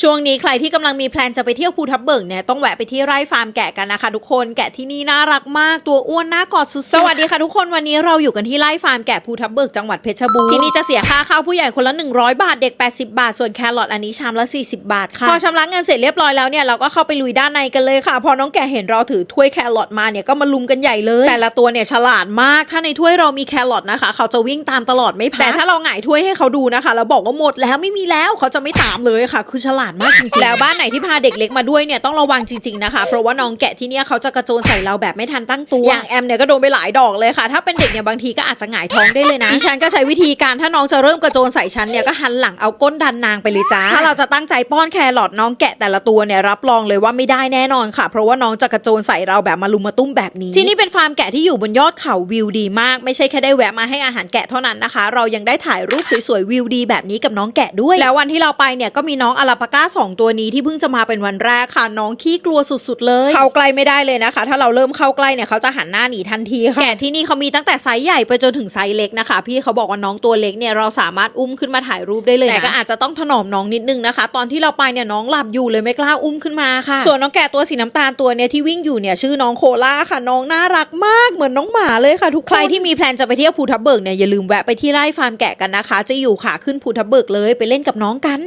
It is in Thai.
ช่วงนี้ใครที่กำลังมีแพลนจะไปเที่ยวภูทับเบิกเนี่ยต้องแวะไปที่ไร่ฟาร์มแกะกันนะคะ ทุกคนแกะที่นี่น่ารักมากตัวอ้วนน่ากอดสุดๆสวัสดีค่ะทุกคนวันนี้เราอยู่กันที่ไร่ฟาร์มแกะภูทับเบิกจังหวัดเพชรบูรณ์ที่นี่จะเสียค่าเข้าผู้ใหญ่คนละ 100 บาทเด็ก 80 บาท ส่วนแครอทอันนี้ชามละ 40 บาทค่ะพอชำระเงินเสร็จเรียบร้อยแล้วเนี่ยเราก็เข้าไปลุยด้านในกันเลยค่ะ พอน้องแกะเห็นเราถือถ้วยแครอทมาเนี่ยก็มาลุมกันใหญ่เลย แต่ละตัวเนี่ยฉลาดมากถ้าในถ้วยเรามีแครอทนะคะ เขาจะวิ่งตามตลอดไม่พักแต่ถ้าเราหงายถ้วยให้เขาดูนะคะแล้วบอกว่าหมดแล้วไม่มีแล้วเขาจะไม่ตามเลยค่ะคือฉลาดมากจริงๆแล้วบ้านไหนที่พาเด็กเล็กมาด้วยเนี่ยต้องระวังจริงๆนะคะ เพราะว่าน้องแกะที่เนี่ยเขาจะกระโจนใส่เราแบบไม่ทันตั้งตัว อย่างแอมเนี่ยก็โดนไปหลายดอกเลยค่ะ ถ้าเป็นเด็กเนี่ยบางทีก็อาจจะหงายท้องได้เลยนะดิฉันก็ใช้วิธีการถ้าน้องจะเริ่มกระโจนใส่ฉันเนี่ยก็หันหลังเอาก้นดันนางไปเลยจ้าถ้าเราจะตั้งใจป้อนแครอทน้องแกะแต่ละตัวเนี่ยรับรองเลยว่าไม่ได้แน่นอนค่ะ เพราะว่าน้องจะกระโจนใส่เราแบบมาลุมมาตุ้มแบบนี้ ที่นี่เป็นฟาร์มแกะที่อยู่บนยอดเขาวิวดีมาก ไม่ใช่แค่ได้แวะมาให้อาหารแกะเท่านั้นนะคะ เรายังได้ถ่ายรูปสวยๆวิวดีแบบนี้กับน้องแกะด้วย แล้ววันที่เราไปเนี่ยก็มีน้องอลาปาก้าสองตัวนี้ที่เพิ่งจะมาเป็นวันแรกค่ะ น้องขี้กลัวสุดๆ เลย เข้าใกล้ไม่ได้เลยนะคะ ถ้าเราเริ่มเข้าใกล้เนี่ยเขาจะหันหน้าหนีทันทีค่ะแกะที่นี่เขามีตั้งแต่ไซส์ใหญ่ไปจนถึงไซส์เล็กนะคะ พี่เขาบอกว่าน้องตัวเล็กเนี่ยเราสามารถอุ้มขึ้นมาถ่ายรูปได้เลยนะแต่ก็อาจจะต้องถนอมน้องนิดนึงนะคะ ตอนที่เราไปเนี่ยน้องหลับอยู่เลยไม่กล้าอุ้มขึ้นมาค่ะ ส่วนน้องแกะตัวสีน้ำตาลตัวเนี่ยที่วิ่งอยู่เนี่ยชื่อน้องโคล่าค่ะ น้องน่ารักมากเหมือนน้องหมาเลยค่ะทุกคนใครที่มีแพลนจะไปเที่ยวภูทับเบิกเนี่ยอย่าลืมแวะไปที่ไร่ฟาร์มแกะกันนะคะ จะอยู่ขาขึ้นภูทับเบิกเลยไปเล่นกับน้องกัน